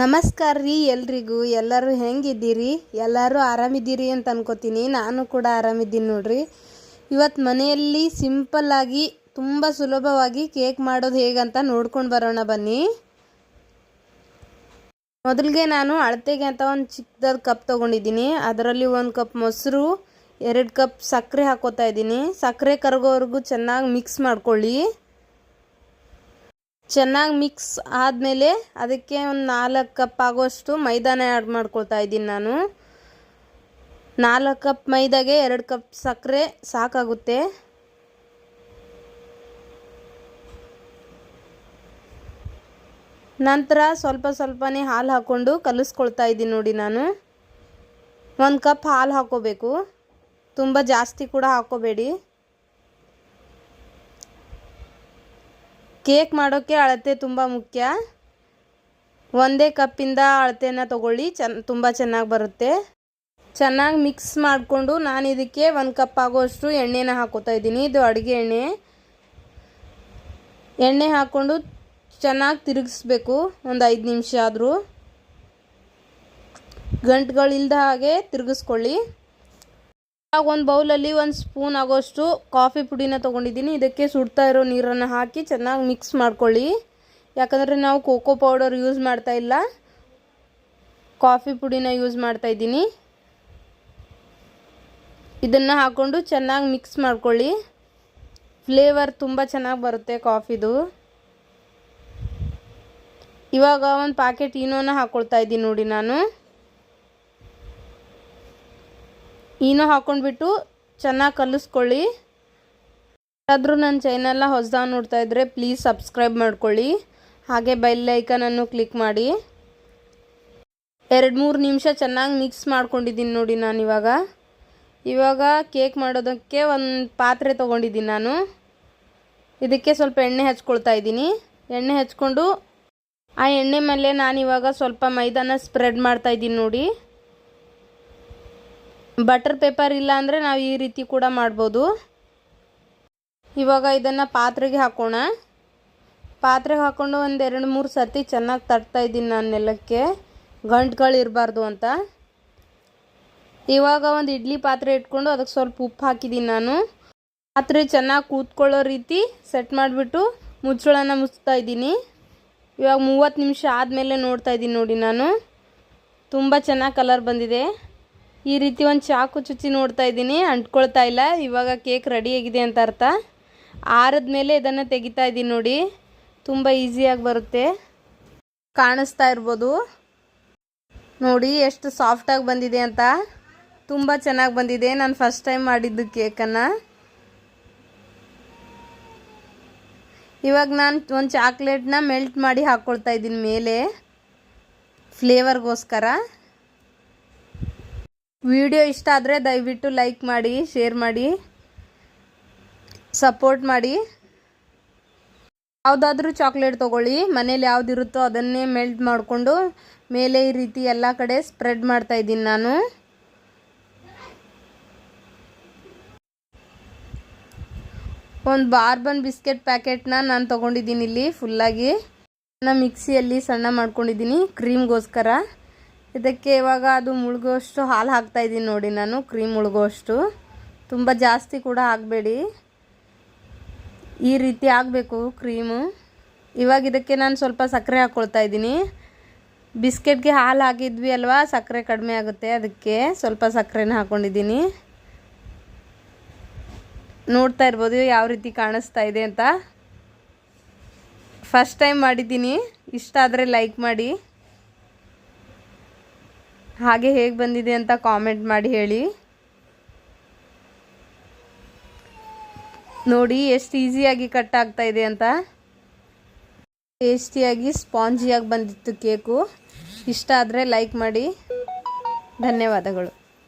ನಮಸ್ಕಾರ ರೀ ಎಲ್ರಿಗೂ. ಎಲ್ಲರೂ ಹೆಂಗಿದ್ದೀರಿ? ಎಲ್ಲರೂ ಆರಾಮಿದ್ದೀರಿ ಅಂತ ಅನ್ಕೋತೀನಿ. ನಾನು ಕೂಡ ಆರಾಮಿದ್ದೀನಿ ನೋಡ್ರಿ. ಇವತ್ತು ಮನೆಯಲ್ಲಿ ಸಿಂಪಲ್ಲಾಗಿ ತುಂಬ ಸುಲಭವಾಗಿ ಕೇಕ್ ಮಾಡೋದು ಹೇಗಂತ ನೋಡ್ಕೊಂಡು ಬರೋಣ ಬನ್ನಿ. ಮೊದಲಿಗೆ ನಾನು ಅಳತೆಗೆ ಅಂತ ಒಂದು ಚಿಕ್ಕದಾದ ಕಪ್ ತೊಗೊಂಡಿದ್ದೀನಿ. ಅದರಲ್ಲಿ ಒಂದು ಕಪ್ ಮೊಸರು, ಎರಡು ಕಪ್ ಸಕ್ಕರೆ ಹಾಕೋತಾ ಇದ್ದೀನಿ. ಸಕ್ಕರೆ ಕರಗೋವರೆಗೂ ಚೆನ್ನಾಗಿ ಮಿಕ್ಸ್ ಮಾಡ್ಕೊಳ್ಳಿ. ಚೆನ್ನಾಗಿ ಮಿಕ್ಸ್ ಆದಮೇಲೆ ಅದಕ್ಕೆ ಒಂದು ನಾಲ್ಕು ಕಪ್ ಆಗೋಷ್ಟು ಮೈದಾನ ಆ್ಯಡ್ ಮಾಡ್ಕೊಳ್ತಾ ಇದ್ದೀನಿ ನಾನು. ನಾಲ್ಕು ಕಪ್ ಮೈದಾಗೆ ಎರಡು ಕಪ್ ಸಕ್ಕರೆ ಸಾಕಾಗುತ್ತೆ. ನಂತರ ಸ್ವಲ್ಪ ಸ್ವಲ್ಪನೇ ಹಾಲು ಹಾಕ್ಕೊಂಡು ಕಲಿಸ್ಕೊಳ್ತಾ ಇದ್ದೀನಿ ನೋಡಿ ನಾನು. ಒಂದು ಕಪ್ ಹಾಲು ಹಾಕೋಬೇಕು. ತುಂಬ ಜಾಸ್ತಿ ಕೂಡ ಹಾಕೋಬೇಡಿ. ಕೇಕ್ ಮಾಡೋಕ್ಕೆ ಅಳತೆ ತುಂಬ ಮುಖ್ಯ. ಒಂದೇ ಕಪ್ಪಿಂದ ಅಳತೆನ ತಗೊಳ್ಳಿ ಚೆನ್ನ ತುಂಬ ಚೆನ್ನಾಗಿ ಬರುತ್ತೆ. ಚೆನ್ನಾಗಿ ಮಿಕ್ಸ್ ಮಾಡಿಕೊಂಡು ನಾನು ಇದಕ್ಕೆ ಒಂದು ಕಪ್ ಆಗೋಷ್ಟು ಎಣ್ಣೆನ ಹಾಕೋತಾ ಇದ್ದೀನಿ. ಇದು ಅಡುಗೆ ಎಣ್ಣೆ. ಎಣ್ಣೆ ಹಾಕ್ಕೊಂಡು ಚೆನ್ನಾಗಿ ತಿರುಗಿಸ್ಬೇಕು, ಒಂದು ಐದು ನಿಮಿಷ ಆದರೂ. ಗಂಟುಗಳಿಲ್ದ ಹಾಗೆ ತಿರುಗಿಸ್ಕೊಳ್ಳಿ. ಒಂದು ಬೌಲಲ್ಲಿ ಒಂದು ಸ್ಪೂನ್ ಆಗೋಷ್ಟು ಕಾಫಿ ಪುಡಿನ ತೊಗೊಂಡಿದ್ದೀನಿ. ಇದಕ್ಕೆ ಸುಡ್ತಾ ಇರೋ ನೀರನ್ನು ಹಾಕಿ ಚೆನ್ನಾಗಿ ಮಿಕ್ಸ್ ಮಾಡ್ಕೊಳ್ಳಿ. ಯಾಕಂದರೆ ನಾವು ಕೋಕೋ ಪೌಡರ್ ಯೂಸ್ ಮಾಡ್ತಾ ಇಲ್ಲ. ಕಾಫಿ ಪುಡಿನ ಯೂಸ್ ಮಾಡ್ತಾ ಇದ್ದೀನಿ. ಇದನ್ನು ಹಾಕ್ಕೊಂಡು ಚೆನ್ನಾಗಿ ಮಿಕ್ಸ್ ಮಾಡ್ಕೊಳ್ಳಿ. ಫ್ಲೇವರ್ ತುಂಬ ಚೆನ್ನಾಗಿ ಬರುತ್ತೆ ಕಾಫಿದು. ಇವಾಗ ಒಂದು ಪ್ಯಾಕೆಟ್ ಈನೋನ ಹಾಕ್ಕೊಳ್ತಾ ಇದ್ದೀನಿ ನೋಡಿ ನಾನು. ಈನೋ ಹಾಕೊಂಡ್ಬಿಟ್ಟು ಚೆನ್ನಾಗಿ ಕಲಿಸ್ಕೊಳ್ಳಿ. ಯಾರಾದರೂ ನನ್ನ ಚೈನೆಲ್ಲ ಹೊಸದಾಗಿ ನೋಡ್ತಾ ಇದ್ದರೆ ಪ್ಲೀಸ್ ಸಬ್ಸ್ಕ್ರೈಬ್ ಮಾಡ್ಕೊಳ್ಳಿ. ಹಾಗೆ ಐಕನನ್ನು ಕ್ಲಿಕ್ ಮಾಡಿ. ಎರಡು ಮೂರು ನಿಮಿಷ ಚೆನ್ನಾಗಿ ಮಿಕ್ಸ್ ಮಾಡ್ಕೊಂಡಿದ್ದೀನಿ ನೋಡಿ ನಾನು ಇವಾಗ. ಇವಾಗ ಕೇಕ್ ಮಾಡೋದಕ್ಕೆ ಒಂದು ಪಾತ್ರೆ ತೊಗೊಂಡಿದ್ದೀನಿ ನಾನು. ಇದಕ್ಕೆ ಸ್ವಲ್ಪ ಎಣ್ಣೆ ಹಚ್ಕೊಳ್ತಾ ಇದ್ದೀನಿ. ಎಣ್ಣೆ ಹಚ್ಕೊಂಡು ಆ ಎಣ್ಣೆ ಮೇಲೆ ನಾನಿವಾಗ ಸ್ವಲ್ಪ ಮೈದಾನ ಸ್ಪ್ರೆಡ್ ಮಾಡ್ತಾ ಇದ್ದೀನಿ ನೋಡಿ. ಬಟರ್ ಪೇಪರ್ ಇಲ್ಲ ಅಂದರೆ ನಾವು ಈ ರೀತಿ ಕೂಡ ಮಾಡ್ಬೋದು. ಇವಾಗ ಇದನ್ನು ಪಾತ್ರೆಗೆ ಹಾಕೋಣ. ಪಾತ್ರೆಗೆ ಹಾಕ್ಕೊಂಡು ಒಂದು ಎರಡು ಮೂರು ಸರ್ತಿ ಚೆನ್ನಾಗಿ ತಟ್ತಾ ಇದ್ದೀನಿ ನಾನು ನೆಲಕ್ಕೆ. ಗಂಟುಗಳು ಇರಬಾರ್ದು ಅಂತ. ಇವಾಗ ಒಂದು ಇಡ್ಲಿ ಪಾತ್ರೆ ಇಟ್ಕೊಂಡು ಅದಕ್ಕೆ ಸ್ವಲ್ಪ ಉಪ್ಪು ಹಾಕಿದ್ದೀನಿ ನಾನು. ಪಾತ್ರೆ ಚೆನ್ನಾಗಿ ಕೂತ್ಕೊಳ್ಳೋ ರೀತಿ ಸೆಟ್ ಮಾಡಿಬಿಟ್ಟು ಮುಚ್ಚಳನ ಮುಚ್ತಾ ಇದ್ದೀನಿ. ಇವಾಗ ಮೂವತ್ತು ನಿಮಿಷ ಆದಮೇಲೆ ನೋಡ್ತಾ ಇದ್ದೀನಿ ನೋಡಿ ನಾನು. ತುಂಬ ಚೆನ್ನಾಗಿ ಕಲರ್ ಬಂದಿದೆ. ಈ ರೀತಿ ಒಂದು ಚಾಕು ಚುಚ್ಚಿ ನೋಡ್ತಾ ಇದ್ದೀನಿ. ಅಂಟ್ಕೊಳ್ತಾ ಇಲ್ಲ. ಇವಾಗ ಕೇಕ್ ರೆಡಿಯಾಗಿದೆ ಅಂತ ಅರ್ಥ. ಆರದ ಮೇಲೆ ಇದನ್ನು ತೆಗಿತಾ ಇದ್ದೀನಿ ನೋಡಿ. ತುಂಬ ಈಸಿಯಾಗಿ ಬರುತ್ತೆ. ಕಾಣಿಸ್ತಾ ಇರ್ಬೋದು. ನೋಡಿ ಎಷ್ಟು ಸಾಫ್ಟಾಗಿ ಬಂದಿದೆ ಅಂತ. ತುಂಬ ಚೆನ್ನಾಗಿ ಬಂದಿದೆ. ನಾನು ಫಸ್ಟ್ ಟೈಮ್ ಮಾಡಿದ್ದು ಕೇಕನ್ನು ಇವಾಗ ನಾನು ಒಂದು ಚಾಕ್ಲೇಟ್ನ ಮೆಲ್ಟ್ ಮಾಡಿ ಹಾಕ್ಕೊಳ್ತಾ ಇದ್ದೀನಿ ಮೇಲೆ. ಫ್ಲೇವರ್ಗೋಸ್ಕರ ವಿಡಿಯೋ ಇಷ್ಟ ಆದರೆ ದಯವಿಟ್ಟು ಲೈಕ್ ಮಾಡಿ, ಶೇರ್ ಮಾಡಿ, ಸಪೋರ್ಟ್ ಮಾಡಿ. ಯಾವುದಾದ್ರೂ ಚಾಕ್ಲೇಟ್ ತೊಗೊಳ್ಳಿ, ಮನೇಲಿ ಯಾವುದಿರುತ್ತೋ ಅದನ್ನೇ ಮೆಲ್ಟ್ ಮಾಡಿಕೊಂಡು ಮೇಲೆ ಈ ರೀತಿ ಎಲ್ಲ ಕಡೆ ಸ್ಪ್ರೆಡ್ ಮಾಡ್ತಾ ಇದ್ದೀನಿ ನಾನು. ಒಂದು ಬಾರ್ಬನ್ ಬಿಸ್ಕೆಟ್ ಪ್ಯಾಕೆಟ್ನ ನಾನು ತೊಗೊಂಡಿದ್ದೀನಿ ಇಲ್ಲಿ ಫುಲ್ಲಾಗಿ ನಾನು ಮಿಕ್ಸಿಯಲ್ಲಿ ಸಣ್ಣ ಮಾಡ್ಕೊಂಡಿದ್ದೀನಿ, ಕ್ರೀಮ್ಗೋಸ್ಕರ. ಇದಕ್ಕೆ ಇವಾಗ ಅದು ಮುಳುಗೋಷ್ಟು ಹಾಲು ಹಾಕ್ತಾಯಿದ್ದೀನಿ ನೋಡಿ ನಾನು ಕ್ರೀಮ್ ಮುಳುಗೋಷ್ಟು. ತುಂಬ ಜಾಸ್ತಿ ಕೂಡ ಆಗಬೇಡಿ ಈ ರೀತಿ ಆಗಬೇಕು ಕ್ರೀಮು ಇವಾಗ ಇದಕ್ಕೆ ನಾನು ಸ್ವಲ್ಪ ಸಕ್ಕರೆ ಹಾಕ್ಕೊಳ್ತಾ ಇದ್ದೀನಿ. ಬಿಸ್ಕೆಟ್ಗೆ ಹಾಲು ಹಾಕಿದ್ವಿ ಅಲ್ವಾ, ಸಕ್ಕರೆ ಕಡಿಮೆ ಆಗುತ್ತೆ. ಅದಕ್ಕೆ ಸ್ವಲ್ಪ ಸಕ್ಕರೆನ ಹಾಕ್ಕೊಂಡಿದ್ದೀನಿ ನೋಡ್ತಾ ಇರ್ಬೋದು ಯಾವ ರೀತಿ ಕಾಣಿಸ್ತಾ ಇದೆ ಅಂತ. ಫಸ್ಟ್ ಟೈಮ್ ಮಾಡಿದ್ದೀನಿ. ಇಷ್ಟ ಆದರೆ ಲೈಕ್ ಮಾಡಿ. ಹಾಗೆ ಹೇಗೆ ಬಂದಿದೆ ಅಂತ ಕಾಮೆಂಟ್ ಮಾಡಿ ಹೇಳಿ. ನೋಡಿ, ಎಷ್ಟು ಈಸಿಯಾಗಿ ಕಟ್ ಆಗ್ತಾ ಇದೆ ಅಂತ. ಟೇಸ್ಟಿಯಾಗಿ ಸ್ಪಾಂಜಿಯಾಗಿ ಬಂದಿತ್ತು ಕೇಕು ಇಷ್ಟ ಆದರೆ ಲೈಕ್ ಮಾಡಿ. ಧನ್ಯವಾದಗಳು.